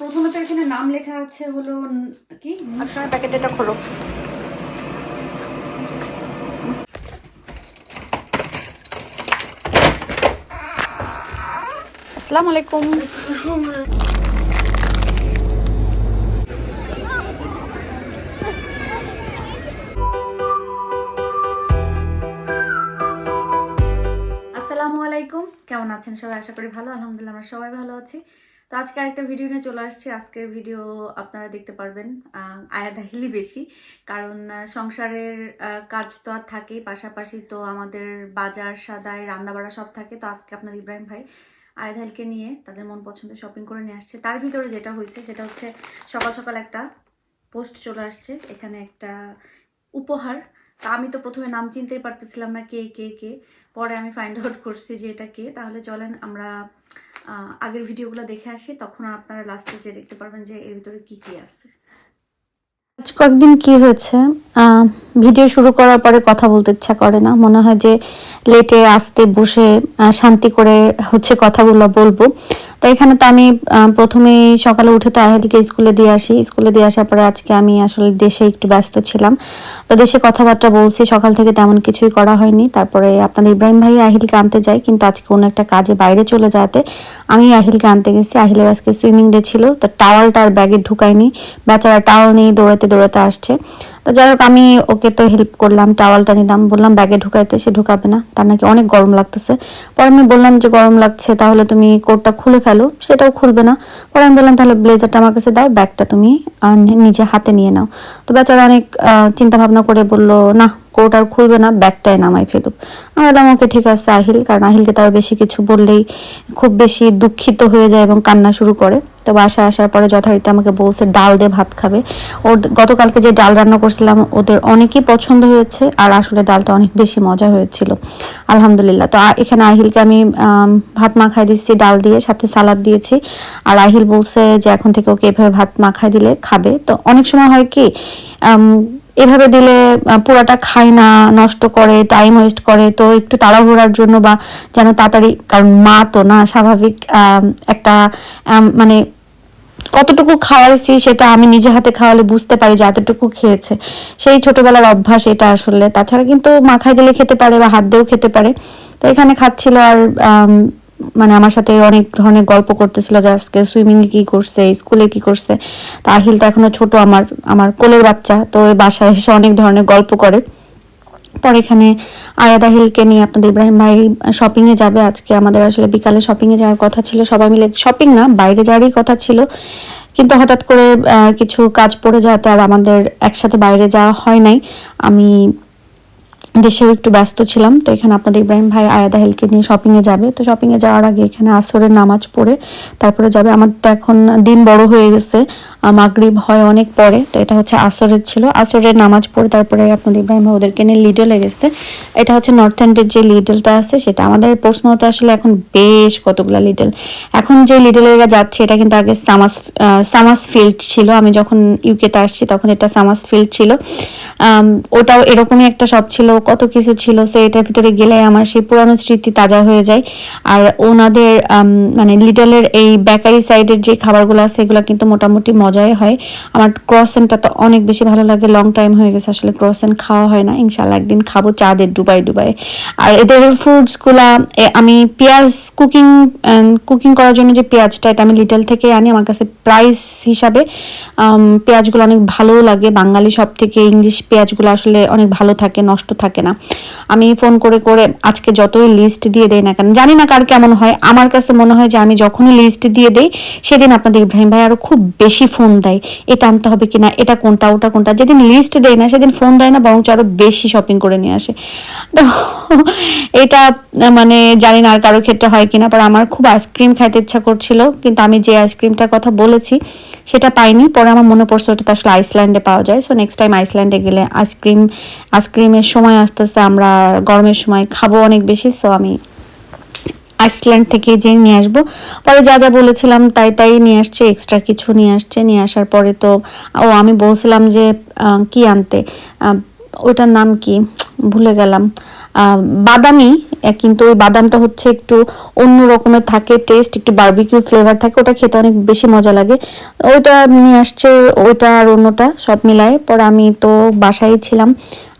প্রথমত এখানে নাম লেখা আছে হলো কি? আজকে প্যাকেট এটা খোলো। আসসালামু আলাইকুম। আসসালামু আলাইকুম। কেমন আছেন সবাই? আশা করি ভালো আলহামদুলিল্লাহ আমরা সবাই ভালো আছি। তো আজকে আরেকটা ভিডিও নিয়ে চলে আসছি। আজকের ভিডিও আপনারা দেখতে পারবেন আয়াত বেশি। কারণ সংসারের কাজ তো আর থাকেই, পাশাপাশি তো আমাদের বাজার সাদায় রান্নাবাড়া সব থাকে। তো আজকে আপনার ইব্রাহিম ভাই আয়াধালকে নিয়ে তাদের মন পছন্দের শপিং করে নিয়ে আসছে। তার ভিতরে যেটা হয়েছে, সেটা হচ্ছে সকাল সকাল একটা পোস্ট চলে আসছে। এখানে একটা উপহার। তা আমি তো প্রথমে নাম চিনতেই পারতেছিলাম না কে কে কে। পরে আমি ফাইন্ড আউট করছি যে এটা কে। তাহলে চলেন আমরা আগের ভিডিওগুলো দেখে আসি, তখন আপনারা লাস্টে যে দেখতে পারবেন যে এর ভিতরে কি কি আছে। আজ কয়েকদিন কি হয়েছে? ভিডিও শুরু করার পরে কথা বলতে ইচ্ছা করে না। মনে হয় যে লেটে আসতে বসে শান্তি করে হচ্ছে কথাগুলো বলব। তো এখানে তো আমি আহ, প্রথমেই সকালে উঠে তো আহিলকে স্কুলে দিয়ে আসি। স্কুলে দিয়ে আসার পরে আজকে আমি আসলে দেশে একটু ব্যস্ত ছিলাম। তো দেশে কথাবার্তা বলছি সকাল থেকে তেমন কিছুই করা হয়নি। তারপরে আপনাদের ইব্রাহিম ভাই আহিলকে আনতে যাই কিন্তু আজকে কোনো একটা কাজে বাইরে চলে যাতে আমি আহিলকে আনতে গেছি। আহিলের আজকে সুইমিং ডে ছিল তো টাওয়ালটা আর ব্যাগে ঢুকাইনি। বেচারা টাওয়াল নিয়ে দৌড়াতে দৌড়াতে আসছে। তো যাই হোক, আমি ওকে তো হেল্প করলাম টাওয়ালটা নিলাম, বললাম ব্যাগে ঢুকাইতে, সে ঢুকাবে না। তার নাকি অনেক গরম লাগতেছে। পরে আমি বললাম যে, গরম লাগছে, তাহলে তুমি কোটটা খুলে ফেলো। সেটাও খুলবে না। পরে আমি বললাম, তাহলে ব্লেজারটা আমার কাছে দাও ব্যাগটা তুমি নিজে হাতে নিয়ে নাও। তো বেচারা অনেক চিন্তা ভাবনা করে বলল, না কোট আর খুলবে না, ব্যাগটাই নামাই ফেলুক। আমি বললাম ওকে ঠিক আছে, আহিল, কারণ আহিলকে তার বেশি কিছু বললেই খুব বেশি দুঃখিত হয়ে যায় এবং কান্না শুরু করে। তো বাসায় আসার পরে যথারীতি আমাকে বলছে, ডাল দিয়ে ভাত খাবে। ওর গতকালকে যে ডাল রান্না করছিলাম, ওদের অনেকই পছন্দ হয়েছে আর আসলে ডালটা অনেক বেশি মজা হয়েছিল। আলহামদুলিল্লাহ। তো এখানে আহিলকে আমি ভাত মাখাই দিচ্ছি ডাল দিয়ে, সাথে সালাদ দিয়েছি। আর আহিল বলছে যে, এখন থেকে ওকে এভাবে ভাত মাখাই দিলে খাবে। তো অনেক সময় হয় কি এভাবে দিলে পুরাটা খায় না, নষ্ট করে টাইম ওয়েস্ট করে, তো একটু তাড়াহুড়ার জন্য বা যেন তাড়াতাড়ি, কারণ মা তো না, স্বাভাবিক একটা মানে কতটুকু খাওয়াইছি সেটা আমি নিজে হাতে খাওয়ালে বুঝতে পারি যে এতটুকু খেয়েছে। সেই ছোটবেলার অভ্যাস এটা আসলে। তাছাড়া কিন্তু মাখাই দিলে খেতে পারে বা হাত দিয়েও খেতে পারে। তো এখানে খাচ্ছিল আর মানে আমার সাথে অনেক ধরনের গল্প করতেছিল যে আজকে সুইমিং কি করছে স্কুলে কি করছে। তা আহিল তো এখনও ছোট আমার আমার কোলের বাচ্চা, তো ওই বাসায় এসে অনেক ধরনের গল্প করে। পরে এখানে আয়াদা হিলকে নিয়ে আপনাদের ইব্রাহিম ভাই শপিং এ যাবে। আজকে আমাদের আসলে বিকালে শপিং এ যাওয়ার কথা ছিল। সবাই মিলে শপিং না, বাইরে যাওয়ারই কথা ছিল। কিন্তু হঠাৎ করে কিছু কাজ পড়ে যাওয়াতে আর আমাদের একসাথে বাইরে যাওয়া হয় নাই। আমি দেশেও একটু ব্যস্ত ছিলাম, তো এখানে আপনাদের ইব্রাহিম ভাই আয়াদা হেলকে নিয়ে শপিংয়ে যাবে। তো শপিংয়ে যাওয়ার আগে এখানে আসরের নামাজ পড়ে, তারপরে যাবে। আমার তো এখন দিন বড় হয়ে গেছে মাগরিব হয় অনেক পরে, তো এটা হচ্ছে আসরের ছিল। আসরের নামাজ পড়ে তারপরে আপনাদের ইব্রাহিম ভাই ওদেরকে নিয়ে লিডলে গেছে। এটা হচ্ছে নর্থ এন্ডের যে লিডলটা আছে, সেটা আমাদের পোস্টমতে আসলে এখন বেশ কতগুলা লিডল এখন যে লিডলে যাচ্ছে, এটা কিন্তু আগে সামাস সামাস ফিল্ড ছিল। আমি যখন ইউকেতে আসছি, তখন এটা সামাস ফিল্ড ছিল। ওটাও এরকমই একটা শপ ছিল কত কিছু ছিল সো এটার ভিতরে গেলে আমার সেই পুরানো স্মৃতি তাজা হয়ে যায়। আর ওনাদের মানে লিটলের এই বেকারি সাইডের যে খাবারগুলো আছে, এগুলো কিন্তু মোটামুটি মজাই হয়। আমার ক্রসেনটা তো অনেক বেশি ভালো লাগে লং টাইম হয়ে গেছে, আসলে ক্রসেন খাওয়া হয় না। ইনশাল্লাহ একদিন খাব চাঁদের ডুবাই ডুবাই আর এদের ফুডসগুলা আমি পেঁয়াজ কুকিং কুকিং করার জন্য যে পেঁয়াজটা, এটা আমি লিটল থেকে আনি। আমার কাছে প্রাইস হিসাবে পেঁয়াজগুলো অনেক ভালো লাগে। বাঙালি সব থেকে ইংলিশ পেঁয়াজগুলো আসলে অনেক ভালো থাকে, নষ্ট থাকে। না। আমি ফোন করে করে আজকে যতই লিস্ট দিয়ে দেই না কেন, জানি না কার কেমন হয়। আমার কাছে মনে হয় যে আমি যখনই লিস্ট দিয়ে দেই, সেদিন আপনাদের ইব্রাহিম ভাই আরও খুব বেশি ফোন দেয়, এটা আনতে হবে কিনা, এটা কোনটা, ওটা কোনটা। যেদিন লিস্ট দেয় না, সেদিন ফোন দেয় না, বরঞ্চ আরও বেশি শপিং করে নিয়ে আসে। তো এটা মানে জানি না আর কারোর ক্ষেত্রে হয় কিনা, পর আমার খুব আইসক্রিম খাইতে ইচ্ছা করছিল, কিন্তু আমি যে আইসক্রিমটার কথা বলেছি, সেটা পাইনি। পরে আমার মনে পড়ছে ওটা তো আসলে আইসল্যান্ডে পাওয়া যায়। সো নেক্সট টাইম আইসল্যান্ডে গেলে আইসক্রিম আইসক্রিমের সময় আস্তে আস্তে আমরা গরমের সময় খাব অনেক বেশি সো আমি আইসল্যান্ড থেকে যে নিয়ে আসব। পরে যা যা বলেছিলাম তাই তাই নিয়ে আসছে এক্সট্রা কিছু নিয়ে আসছে, নিয়ে আসার পরে তো, ও আমি বলছিলাম যে কি আনতে? ওটার নাম কি? ভুলে গেলাম। বাদামি কিন্তু ওই বাদামটা হচ্ছে একটু অন্য রকমের থাকে টেস্ট একটু বার্বিকিউ ফ্লেভার থাকে, ওটা খেতে অনেক বেশি মজা লাগে। ওইটা নিয়ে আসছে, ওইটা আর অন্যটা সব মিলায়। পরে আমি তো বাসায় ছিলাম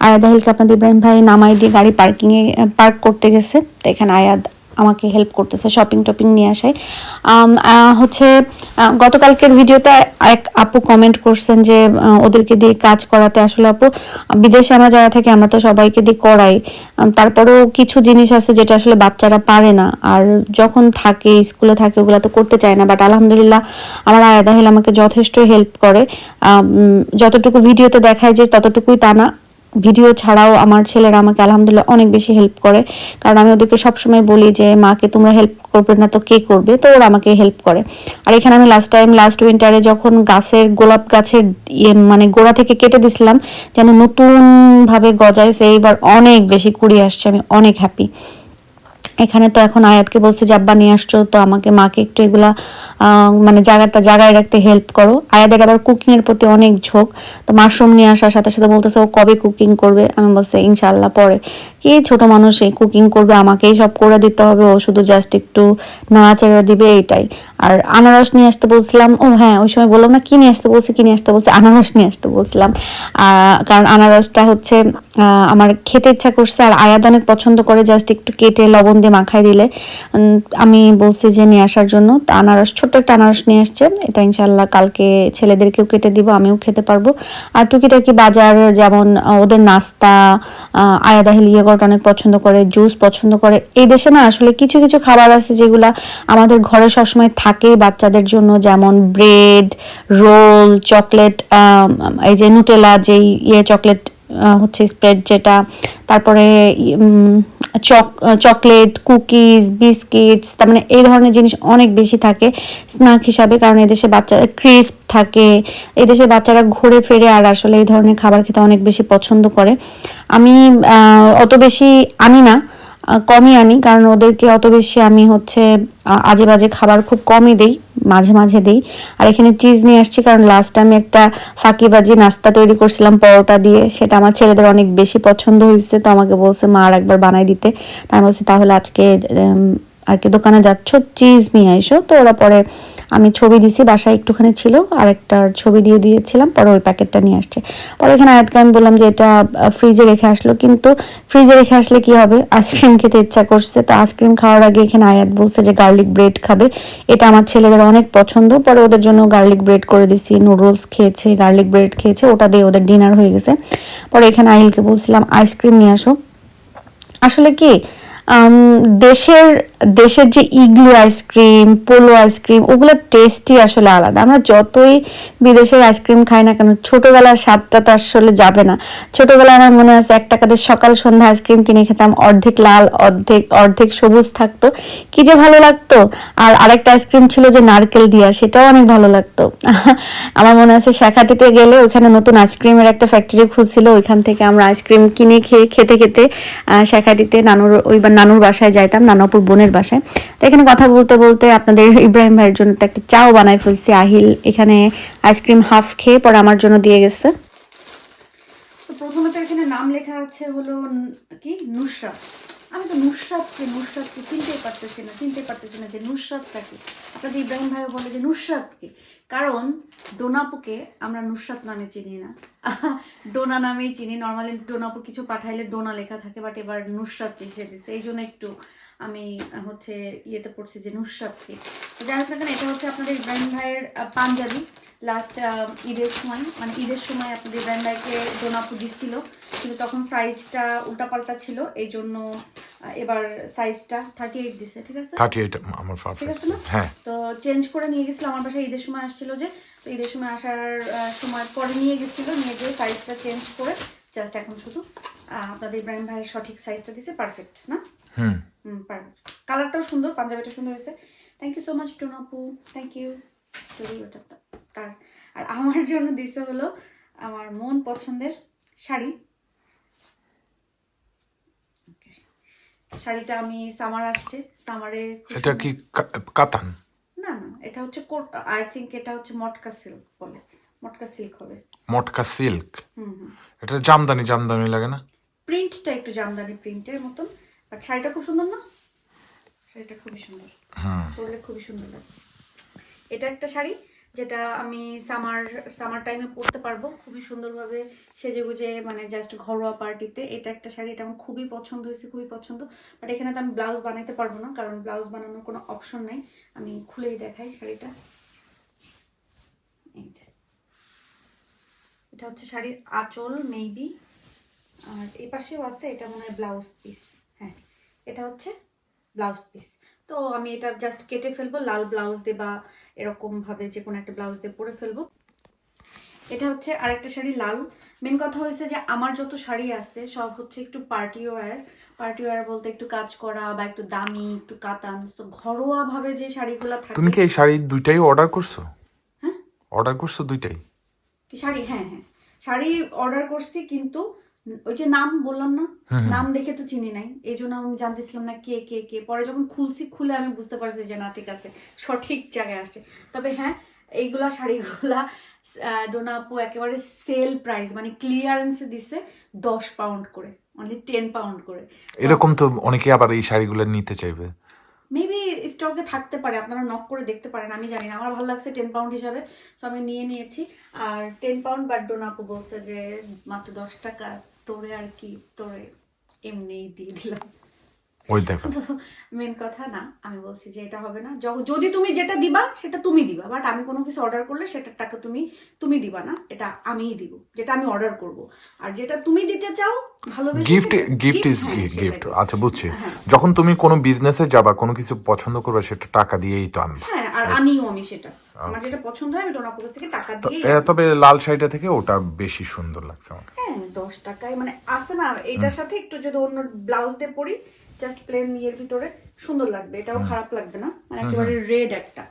আয়াদ আহিলকে আপনাদের ইব্রাহিম ভাই নামাই দিয়ে গাড়ি পার্কিংয়ে পার্ক করতে গেছে। তো এখানে আয়াদ আমাকে হেল্প করতেছে শপিং টপিং নিয়ে আসায়। হচ্ছে গতকালকের ভিডিওতে এক আপু কমেন্ট করছেন যে ওদেরকে দিয়ে কাজ করাতে আসলে আপু, বিদেশে আমরা যারা থাকি, আমরা তো সবাইকে দিয়ে করাই। তারপরেও কিছু জিনিস আছে যেটা আসলে বাচ্চারা পারে না। আর যখন থাকে স্কুলে থাকে, ওগুলো তো করতে চায় না। বাট আলহামদুলিল্লাহ, আমার আয়াদা হিল আমাকে যথেষ্ট হেল্প করে। যতটুকু ভিডিওতে দেখায় যে ততটুকুই তা না। ভিডিও ছাড়াও আমার ছেলেরা আমাকে আলহামদুলিল্লাহ অনেক বেশি হেল্প করে। কারণ আমি ওদেরকে সবসময় বলি যে, মাকে তোমরা হেল্প করবে না তো কে করবে? তো ওরা আমাকে হেল্প করে। আর এখানে আমি লাস্ট টাইম লাস্ট উইন্টারে যখন গাছের, গোলাপ গাছের ইয়ে মানে গোড়া থেকে কেটে দিছিলাম, যেন নতুনভাবে গজায়, সেইবার অনেক বেশি কুড়ি আসছে, আমি অনেক হ্যাপি এখানে তো এখন আয়াতকে বলছে যে, আব্বা, নিয়ে আসছো, তো আমাকে, মাকে একটু এগুলা মানে জায়গাটা জায়গায় রাখতে হেল্প করো। আয়াদের আবার কুকিং এর প্রতি অনেক ঝোঁক। তো মাশরুম নিয়ে আসার সাথে সাথে বলতেছে, ও কবে কুকিং করবে? আমি বলছি ইনশাল্লাহ পরে। কি ছোট মানুষ কুকিং করবে, আমাকেই সব করে দিতে হবে, ও শুধু জাস্ট একটু নাড়াচাড়া দিবে, এটাই। আর আনারস নিয়ে আসতে বলছিলাম, ও হ্যাঁ ওই সময় বললাম না, কি নিয়ে আসতে বলছি, কি নিয়ে আসতে বলছি, আনারস নিয়ে আসতে বলছিলাম। কারণ আনারসটা হচ্ছে আমার খেতে ইচ্ছা করছে, আর আয়াদ অনেক পছন্দ করে জাস্ট একটু কেটে লবণ দিয়ে মাখাই দিলে। আমি বলছি যে নিয়ে আসার জন্য, তো আনারস, ছোট্ট একটা আনারস নিয়ে আসছে, এটা ইনশাল্লাহ কালকে ছেলেদেরকেও কেটে দিব, আমিও খেতে পারব। আর টুকিটাকি বাজার, যেমন ওদের নাস্তা আয়াদা হিলিয়ে অনেক পছন্দ করে, জুস পছন্দ করে। এই দেশে না আসলে কিছু কিছু খাবার আছে যেগুলো আমাদের ঘরে সবসময় থাকে বাচ্চাদের জন্য, যেমন ব্রেড, রোল, চকলেট এই যে নুটেলা, যেই ইয়ে চকলেট হচ্ছে স্প্রেড যেটা, তারপরে চক চকলেট কুকিজ বিস্কিটস তার মানে এই ধরনের জিনিস অনেক বেশি থাকে স্ন্যাক হিসাবে, কারণ এদেশে বাচ্চা ক্রিস্প থাকে। এদেশে বাচ্চারা ঘুরে ফেরে আর আসলে এই ধরনের খাবার খেতে অনেক বেশি পছন্দ করে। আমি অত বেশি আনি না। কমই আনি, কারণ ওদেরকে অত বেশি আমি হচ্ছে আজে বাজে খাবার খুব কমই দেই, মাঝে মাঝে দেই। আর এখানে চিজ নিয়ে আসছি, কারণ লাস্ট আমি একটা ফাঁকি বাজি নাস্তা তৈরি করছিলাম পরোটা দিয়ে, সেটা আমার ছেলেদের অনেক বেশি পছন্দ হয়েছে, তো আমাকে বলছে, মা আর একবার বানাই দিতে। তাই বলছি, তাহলে আজকে আর কি, দোকানে যাচ্ছ চিজ নিয়ে এসো তো ওরা পরে আমি ছবি দিছি, বাসায় একটুখানি ছিল আর একটা ছবি দিয়ে দিয়েছিলাম, পরে ওই প্যাকেটটা নিয়ে আসছে। পরে এখানে আয়াতকে আমি বললাম যে এটা ফ্রিজে রেখে আসলো, কিন্তু ফ্রিজে রেখে আসলে কি হবে? আইসক্রিম খেতে ইচ্ছা করছে, তো আইসক্রিম খাওয়ার আগে এখানে আয়াত বলছে যে গার্লিক ব্রেড খাবে। এটা আমার ছেলেদের অনেক পছন্দ, পরে ওদের জন্য গার্লিক ব্রেড করে দিছি নুডলস খেয়েছে গার্লিক ব্রেড খেয়েছে, ওটা দিয়ে ওদের ডিনার হয়ে গেছে। পরে এখানে আহিলকে বলছিলাম আইসক্রিম নিয়ে আসো। আসলে কি দেশের দেশের যে ইগলু আইসক্রিম, পোলো আইসক্রিম ওগুলোর টেস্টই আসলে আলাদা। আমরা যতই বিদেশের আইসক্রিম খাই না কেন, ছোটবেলার স্বাদটা তো আসলে যাবে না। ছোটবেলায় আমার মনে আছে, এক টাকাতে সকাল সন্ধ্যা আইসক্রিম কিনে খেতাম, অর্ধেক লাল, অর্ধেক অর্ধেক সবুজ থাকতো। কি যে ভালো লাগতো। আর আরেকটা আইসক্রিম ছিল যে নারকেল দিয়া, সেটাও অনেক ভালো লাগতো। আমার মনে আছে, শাখাটিতে গেলে ওখানে নতুন আইসক্রিমের একটা ফ্যাক্টরি খুলছিল, ওইখান থেকে আমরা আইসক্রিম কিনে খেয়ে, খেতে খেতে শাখাটিতে নানুর ওই নানুর বাসায় যাইতাম নানাপুর বোনের বাসায়। তো এখানে কথা বলতে বলতে আপনাদের ইব্রাহিম ভাইয়ের জন্য তো একটা চাও বানাই ফেলছি আহিল। এখানে আইসক্রিম হাফ খেয়ে পরে আমার জন্য দিয়ে গেছে। তো প্রথমে তো এখানে নাম লেখা আছে হলো কি? নুসরাত। আমি তো নুসরাতকে নুসরাতকে চিনতেই পারতেছি না চিনতে পারতেছি না যে নুসরাতটা কি? আপনাদের ইব্রাহিম ভাইও বলে যে নুসরাতকে। কারণ ডোনাপুকে আমরা নুসরাত নামে চিনি না। ডোনা নামেই চিনি। নর্মালি ডোনাপু কিছু পাঠাইলে ডোনা লেখা থাকে বাট এবার নুসরাত লিখে দিছে। এই জন্য একটু আমি হচ্ছে ইয়েতে পড়ছি যে নুসরাত কি তো যাই হোক না কেন এটা হচ্ছে আপনাদের ইব্রাহিম ভাইয়ের পাঞ্জাবি। লাস্ট ঈদের সময় মানে ঈদের সময় আপনাদের ইব্রাহিম ভাইকে ডোনাপু দিচ্ছিল কিন্তু তখন সাইজটা উল্টাপাল্টা ছিল এই জন্য এবার সাইজটা থার্টি এইট দিছে ঠিক আছে? থার্টি এইট আমার ঠিক আছে না? হ্যাঁ। তো চেঞ্জ করে নিয়ে গেছিল আমার বাসায় ঈদের সময় আসছিল যে তো ঈদের সময় আসার সময় পরে নিয়ে গেছিল নিয়ে গিয়ে সাইজটা চেঞ্জ করে জাস্ট এখন শুধু আহ, আপনাদের ইব্রাহিম ভাইয়ের সঠিক সাইজটা দিছে পারফেক্ট না? হুম। হুম পারফেক্ট কালারটাও সুন্দর পাঞ্জাবিটা সুন্দর হয়েছে। থ্যাংক ইউ সো মাচ টুনাপু থ্যাংক ইউ তার। আর আমার জন্য দিছে হলো আমার মন পছন্দের শাড়ি। শাড়িটা আমি সামার আসছে সামারে এটা কি কাতান? না না এটা হচ্ছে কোট আই থিঙ্ক এটা হচ্ছে মটকা সিল্ক বলে। মটকা সিল্ক হবে। মটকা সিল্ক হুম হুম। এটা জামদানি জামদানি লাগে না? প্রিন্টটা একটু জামদানি প্রিন্টের মতন। বাট শাড়িটা খুব সুন্দর না? শাড়িটা খুবই সুন্দর। পরলে খুবই সুন্দর লাগে। এটা একটা শাড়ি যেটা আমি সামার সামার টাইমে পরতে পারব। খুবই সুন্দরভাবে সেজে গুজে মানে জাস্ট ঘরোয়া পার্টিতে এটা একটা শাড়ি এটা আমার খুবই পছন্দ হয়েছে খুবই পছন্দ। বাট এখানে তো আমি ব্লাউজ বানাতে পারব না কারণ ব্লাউজ বানানোর কোনো অপশন নাই। আমি খুলেই দেখাই শাড়িটা। এই যে। এটা হচ্ছে শাড়ির আঁচল মেবি আর এই পাশেও আছে এটা মনে হয় ব্লাউজ পিস হ্যাঁ এটা হচ্ছে ব্লাউজ পিস তো আমি এটা জাস্ট কেটে ফেলব লাল ব্লাউজ দিয়ে বা এরকম ভাবে যে কোনো একটা ব্লাউজ দিয়ে পরে ফেলব। এটা হচ্ছে আরেকটা শাড়ি লাল। মেন কথা হয়েছে যে আমার যত শাড়ি আছে সব হচ্ছে একটু পার্টি ওয়্যার পার্টি ওয়্যার বলতে একটু কাজ করা বা একটু দামি একটু কাতান। তো ঘরোয়া ভাবে যে শাড়িগুলো থাকে তুমি কি এই শাড়ি দুইটাই অর্ডার করছ? হ্যাঁ? অর্ডার করছ দুইটাই? কি শাড়ি? হ্যাঁ হ্যাঁ। শাড়ি অর্ডার করছি কিন্তু ওই যে নাম বললাম না? নাম দেখে তো চিনি নাই। এই জন্য আমি জানতেছিলাম না কে কে কে। পরে যখন খুলছি খুলে আমি বুঝতে পারছি যে না ঠিক আছে সঠিক জায়গায় আসছে। তবে হ্যাঁ এইগুলা শাড়িগুলা আহ, ডোনা আপু একেবারে সেল প্রাইস মানে ক্লিয়ারেন্সে দিছে দশ পাউন্ড করে অনলি টেন পাউন্ড করে। এরকম তো অনেকে আবার এই শাড়িগুলো নিতে চাইবে। মেবি স্টকে থাকতে পারে আপনারা নক করে দেখতে পারেন আমি জানি না। আমার ভালো লাগছে টেন পাউন্ড হিসাবে তো আমি নিয়ে নিয়েছি। আর টেন পাউন্ড বাট ডোনাপু বলছে যে মাত্র দশ টাকা। তোরে আর কি তোরে এমনিই দিয়ে দিলাম। ওই দেখো। মেন কথা না আমি বলছি যে এটা হবে না। যদি তুমি যেটা দিবা সেটা তুমি দিবা। বাট আমি কোনো কিছু অর্ডার করলে সেটার টাকা তুমি তুমি দিবা না। এটা আমিই দিব। যেটা আমি অর্ডার করব। আর যেটা তুমি দিতে চাও গিফট গিফট ইজ হ্যাঁ, গিফট আচ্ছা বুঝছি। হ্যাঁ। যখন তুমি কোনো বিজনেসে যাবা কোনো কিছু পছন্দ করবে সেটা টাকা দিয়েই তো আনবা। হ্যাঁ আর আনিও আমি সেটা। আমার যেটা পছন্দ হয় আমি ডোনাপুর থেকে টাকা দিয়ে তবে লাল শাড়িটা থেকে ওটা বেশি সুন্দর লাগছে আমার হ্যাঁ দশ টাকায় মানে আছে না এটার সাথে একটু যদি অন্য ব্লাউজ দিয়ে পরি জাস্ট প্লেন ইয়ের ভিতরে সুন্দর লাগবে। এটাও খারাপ লাগবে না মানে একেবারে রেড একটা।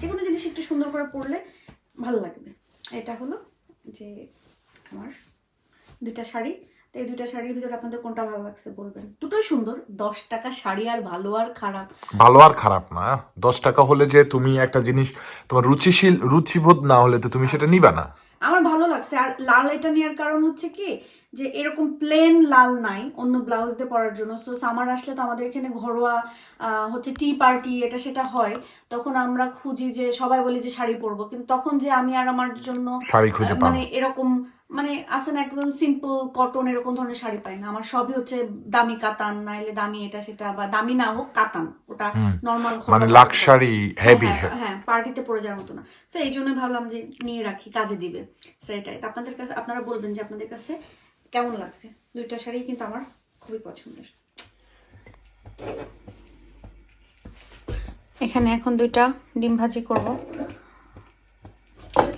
যে কোনো জিনিস একটু সুন্দর করে পরলে ভালো লাগবে। এটা হলো যে আমার দুইটা শাড়ি। তো এই দুইটা শাড়ির ভিতরে আপনাদের কোনটা ভালো লাগছে বলবেন? দুটোই সুন্দর দশ টাকা শাড়ি আর ভালো আর খারাপ। ভালো আর খারাপ না দশ টাকা হলে যে তুমি একটা জিনিস তোমার রুচিশীল রুচিবোধ না হলে তো তুমি সেটা নিবা না। আমার ভালো লাগছে আর লাল এটা নেওয়ার কারণ হচ্ছে কি যে এরকম প্লেন লাল নাই অন্য ব্লাউজ দিয়ে পরার জন্য। সো সামার আসলে তো আমাদের এখানে ঘরোয়া হচ্ছে টি পার্টি এটা সেটা হয়। তখন আমরা খুঁজি যে সবাই বলি যে শাড়ি পরবো। কিন্তু তখন যে আমি আর আমার জন্য মানে এরকম মানে আছে না একদম সিম্পল কটন এরকম ধরনের শাড়ি পাই না। আমার সবই হচ্ছে দামি কাতান নাইলে দামি এটা সেটা বা দামি না হোক কাতান। ওটা নর্মাল মানে লাক্সারি হেভি হ্যাঁ, হ্যাঁ পার্টিতে পরে যাওয়ার মতো না। তো এই জন্য ভাবলাম যে নিয়ে রাখি কাজে দিবে। সেটাই তো আপনাদের কাছে আপনারা বলবেন যে আপনাদের কাছে কেমন লাগছে? দুইটা শাড়ি কিন্তু আমার খুবই পছন্দের। এখানে এখন দুইটা ডিম ভাজি করব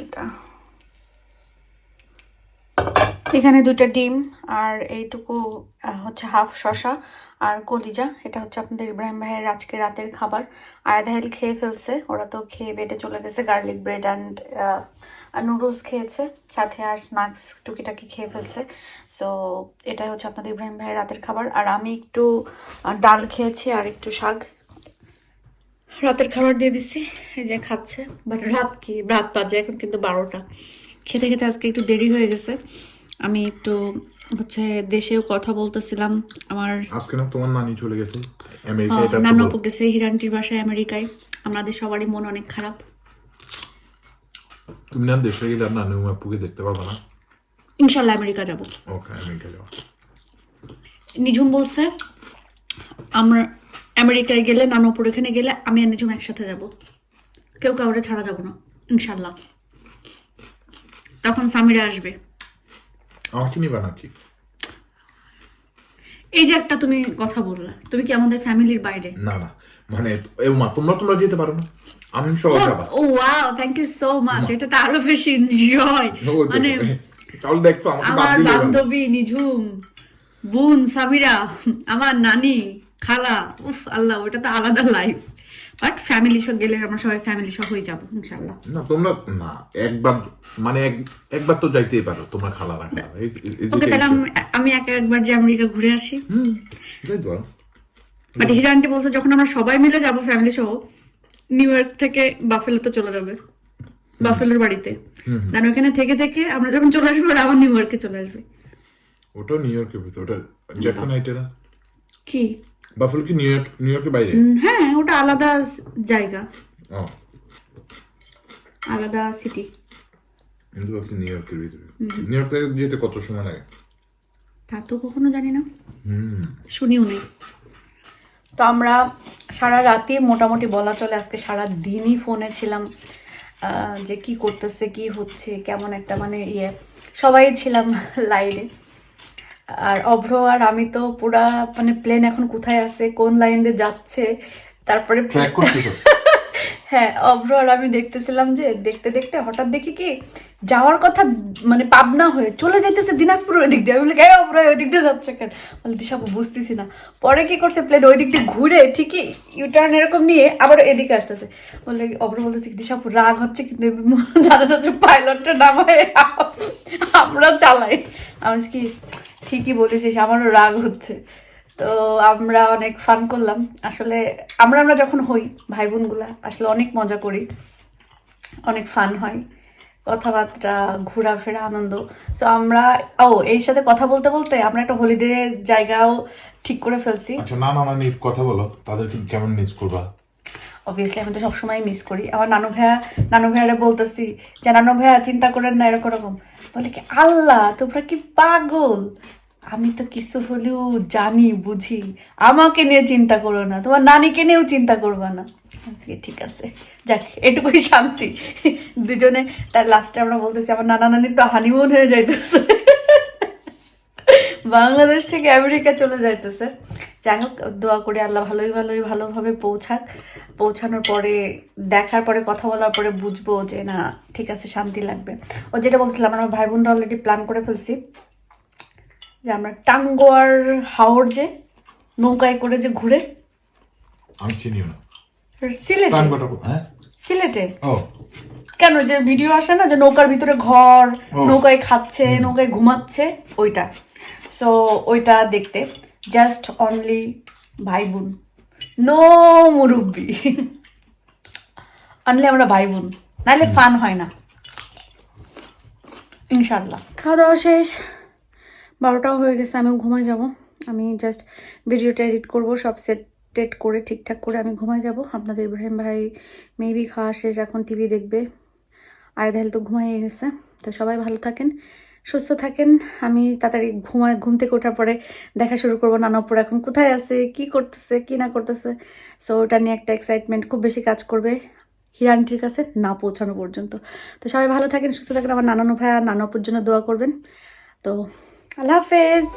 এটা এখানে দুইটা ডিম আর এইটুকু হচ্ছে হাফ শশা আর কলিজা। এটা হচ্ছে আপনাদের ইব্রাহিম ভাইয়ের আজকে রাতের খাবার। আয়াদাহেল খেয়ে ফেলছে, ওরা তো খেয়ে বেডে চলে গেছে, গার্লিক ব্রেড অ্যান্ড নুডলস খেয়েছে। সাথে আর স্ন্যাক্স টুকিটাকি খেয়ে ফেলছে। সো এটাই হচ্ছে আপনাদের ইব্রাহিম ভাইয়ের রাতের খাবার। আর আমি একটু ডাল খেয়েছি আর একটু শাক। রাতের খাবার দিয়ে দিছি, এই যে খাচ্ছে। বাট রাত কি? রাত বাজে এখন কিন্তু বারোটা। খেতে খেতে আজকে একটু দেরি হয়ে গেছে। আমি একটু হচ্ছে দেশেও কথা বলতেছিলাম। আমার আজকে না তোমার নানি চলে গেছে আমেরিকা আহ, এটা নানু গেছে হিরান্টির বাসায় আমেরিকায়। আমাদের সবারই মন অনেক খারাপ। তুমি না দেশে গেলে নানু আপুকে দেখতে পারবে না? ইনশাল্লাহ আমেরিকা যাব। ওকে আমেরিকা যাও। নিঝুম বলছে আমরা আমেরিকায় গেলে নানুপুর এখানে গেলে আমি আর নিঝুম একসাথে যাব। কেউ কাউরে ছাড়া যাব না ইনশাল্লাহ। তখন সামিরা আসবে। আমাকে নিবা নাকি? এই যে একটা তুমি কথা বললা তুমি কি আমাদের ফ্যামিলির বাইরে? না না মানে মা তোমরা তোমরা যেতে পারো না। আমি সহ যাবা ও wow thank you so much এটা তো আরও বেশি এনজয় মানে তাহলে দেখছ আমাকে বাদ আমার দিলে বান্ধবী নিঝুম বোন সামিরা আমার নানি খালা উফ আল্লাহ ওটা তো আলাদা লাইফ বাট ফ্যামিলি সহ গেলে আমরা সবাই ফ্যামিলি সহ হয়ে যাব ইনশাল্লাহ না তোমরা না একবার মানে একবার তো যাইতেই পারো তোমরা খালা রাখা ওকে তাহলে আমি একা একবার যে আমেরিকা ঘুরে আসি। বাট হিরা আন্টি বলছে যখন আমরা সবাই মিলে যাব ফ্যামিলি সহ নিউ ইয়র্ক থেকে বাফেলো তো চলে যাবে বাফেলোর বাড়িতে। দেন ওখানে থেকে থেকে আমরা যখন চলে আসব আবার নিউ ইয়র্কে চলে আসবে। ওটাও নিউ ইয়র্কের ভিতরে ওটা জ্যাকসন হাইটে না? কি? বাফেলো কি নিউ ইয়র্ক নিউ ইয়র্কের বাইরে? হ্যাঁ ওটা আলাদা জায়গা। ও। আলাদা সিটি আমি তো ভাবছি নিউ ইয়র্কের ভিতরে। নিউ ইয়র্ক থেকে যেতে কত সময় লাগে? তা তো কখনো জানি না। হুম। শুনিও নেই। তো আমরা সারা রাতে মোটামুটি বলা চলে আজকে সারা দিনই ফোনে ছিলাম আহ, যে কি করতেছে কি হচ্ছে কেমন একটা মানে ইয়ে। সবাই ছিলাম লাইনে। আর অভ্র আর আমি তো পুরা মানে প্লেন এখন কোথায় আছে কোন লাইন দিয়ে যাচ্ছে তারপরে হ্যাঁ অভ্র আর আমি দেখতেছিলাম যে দেখতে দেখতে হঠাৎ দেখি কি যাওয়ার কথা মানে পাবনা হয়ে চলে যাইতেছে দিনাজপুর ওই দিক দিয়ে। আমি বলি অভ্র ওই দিক দিয়ে যাচ্ছে কেন? বলে দিশা বুঝতেছি না। পরে কি করছে প্লেন ওই দিক দিয়ে ঘুরে ঠিকই ইউটার্ন এরকম নিয়ে আবার এদিকে আসতেছে। বলে অভ্র বলতেছে কি দিশা আপু রাগ হচ্ছে কিন্তু জানা যাচ্ছে পাইলটটা নামায় আমরা চালাই। আমি কি ঠিকই বলেছিস, আমারও রাগ হচ্ছে। তো আমরা অনেক ফান করলাম। আসলে আমরা আমরা যখন হই ভাই বোনগুলা আসলে অনেক মজা করি। অনেক ফান হয়। কথাবার্তা, ঘোরাফেরা, আনন্দ। সো আমরা, ও এই সাথে কথা বলতে বলতে আমরা একটা হলিডে জায়গাও ঠিক করে ফেলছি। আচ্ছা না না নিয়ে কথা বলো। তাদেরকে কেমন মিস করবা? অবভিয়াসলি আমি তো সবসময় মিস করি। আমার নানু ভাইয়া, নানু ভাইয়ারে বলতেছি যে, নানু ভাইয়া, চিন্তা করেন না এরকম বলে কি, আল্লাহ, তোমরা কি পাগল? আমি তো কিছু হলেও জানি, বুঝি। আমাকে নিয়ে চিন্তা করো না, তোমার নানিকে নিয়েও চিন্তা করবা না। ঠিক আছে, যাক, এটুকুই শান্তি। দুজনে তার লাস্টে আমরা বলতেছি, আমার নানা নানি তো হানিমুন হয়ে যাইতেছে। বাংলাদেশ থেকে আমেরিকা চলে যাইতেছে। যাই হোক দোয়া করি আল্লাহ ভালোই ভালোই ভালোভাবে পৌঁছাক। পৌঁছানোর পরে দেখার পরে কথা বলার পরে বুঝব যে না ঠিক আছে শান্তি লাগবে। ও যেটা বলছিলাম আমার ভাই বোনরা অলরেডি প্ল্যান করে ফেলছি যে আমরা টাঙ্গোয়ার হাওর যে নৌকায় করে যে ঘুরে আমি চিনিও না। সিলেটে? হ্যাঁ? সিলেটে? কেন যে ভিডিও আসে না যে নৌকার ভিতরে ঘর নৌকায় খাচ্ছে নৌকায় ঘুমাচ্ছে ওইটা। সো ওইটা দেখতে জাস্ট অনলি ভাই বোন নো মুরব্বি। অনলি আমরা ভাই বোন নাহলে ফান হয় না। ইনশাল্লাহ খাওয়া দাওয়া শেষ। বারোটাও হয়ে গেছে আমি ঘুমায় যাব। আমি জাস্ট ভিডিওটা এডিট করব, সব সেট টেট করে, ঠিকঠাক করে আমি ঘুমায় যাব। আপনাদের ইব্রাহিম ভাই মেবি খাওয়া শেষ, এখন টিভি দেখবে। আয়দাহেল তো ঘুমাইয়ে গেছে। তো সবাই ভালো থাকেন। সুস্থ থাকেন। আমি তাড়াতাড়ি ঘুমায় ঘুম থেকে ওঠার পরে দেখা শুরু করব নানাপুর এখন কোথায় আছে, কি করতেছে, কি না করতেছে। সো ওটা নিয়ে একটা এক্সাইটমেন্ট খুব বেশি কাজ করবে হিরানটির কাছে না পৌঁছানো পর্যন্ত। তো সবাই ভালো থাকেন, সুস্থ থাকেন। আমার নানানো ভাইয়া নানাপুর জন্য দোয়া করবেন। তো, আল্লাহ হাফেজ।